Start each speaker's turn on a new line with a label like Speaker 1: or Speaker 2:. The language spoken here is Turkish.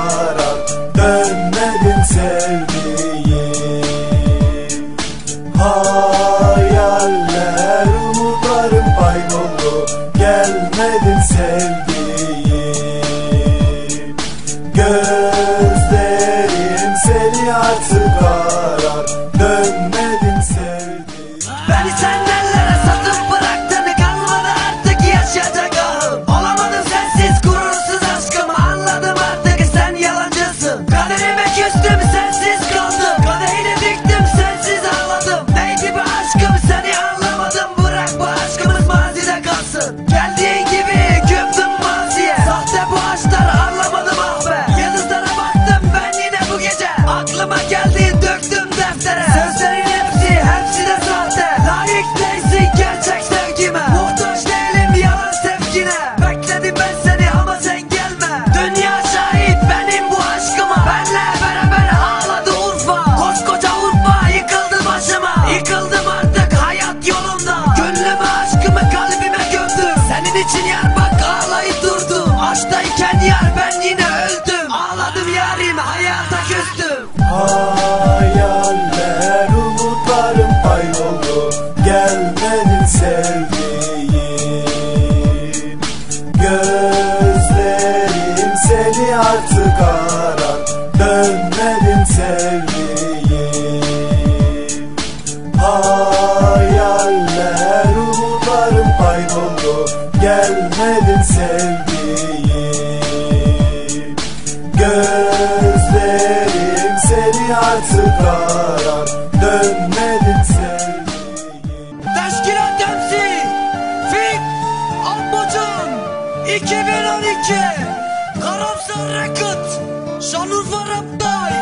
Speaker 1: yararak dönmedim sevdiğim. Hayaller umutlarım kayboldu gelmedin sevdiğim. Gözlerim seni artık arar dönmedim sevdiğim.
Speaker 2: Beni sen geldi döktüm deftere. Sözlerin hepsi hepsi de sahte. Layık değilsin gerçek sevgime. Muhtaç değilim yalan sevgine. Bekledim ben seni ama sen gelme. Dünya şahit benim bu aşkıma. Benle beraber ağladı Urfa. Koskoca Urfa yıkıldı başıma. Yıkıldım artık hayat yolunda. Gönlümü aşkımı kalbime gömdüm. Senin için yer bak ağlayıp durdum. Aşktayken yar ben yine öldüm. Ağladım yarim hayata küstüm.
Speaker 1: Hayaller Hayaller umutlarım kayboldu. Gelmedin sevdiğim. Gözlerim seni artık arar. Dönmedin sevdiğim. Teşkilat temsil Fit Atmacan 2012 Karamsar Rekut Şanlıurfa Raptay.